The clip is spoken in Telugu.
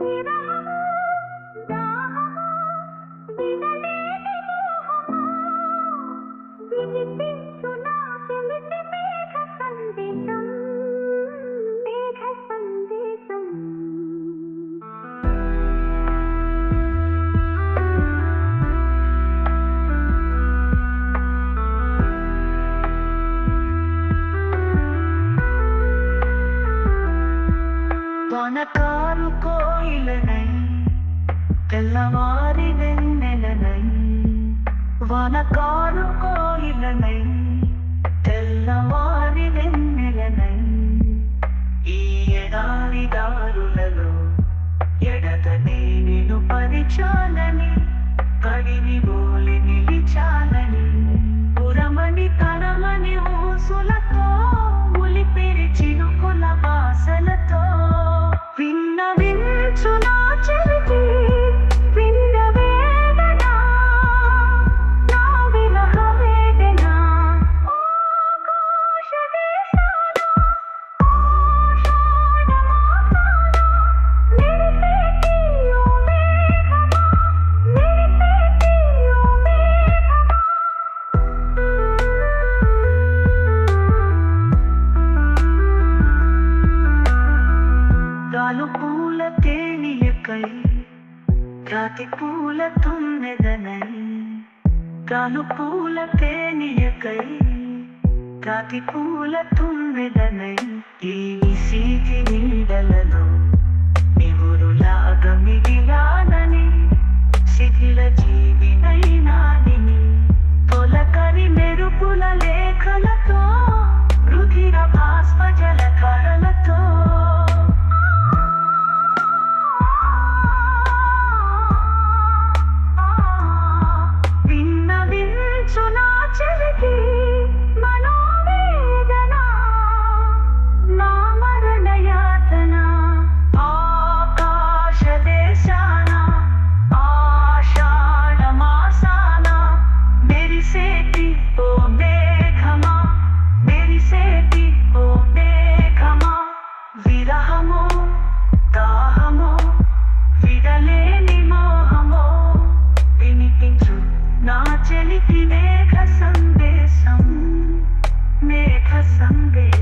तेरा కారు కోయిలనై తెల్లవారి వెన్నెలనై వన కారు కోయిలనై తెల్లవారి వెన్నెలనై ఈ ఎడారి దారులలో ఎడత నేను పరిచాలని కడివి బోల రాతి పూల తుమ్మెదనై తాను పూల తేనియకై రాతి పూల తుమ్మెదనై ఈ సీతి నీడలలో నివురులాగమి someday.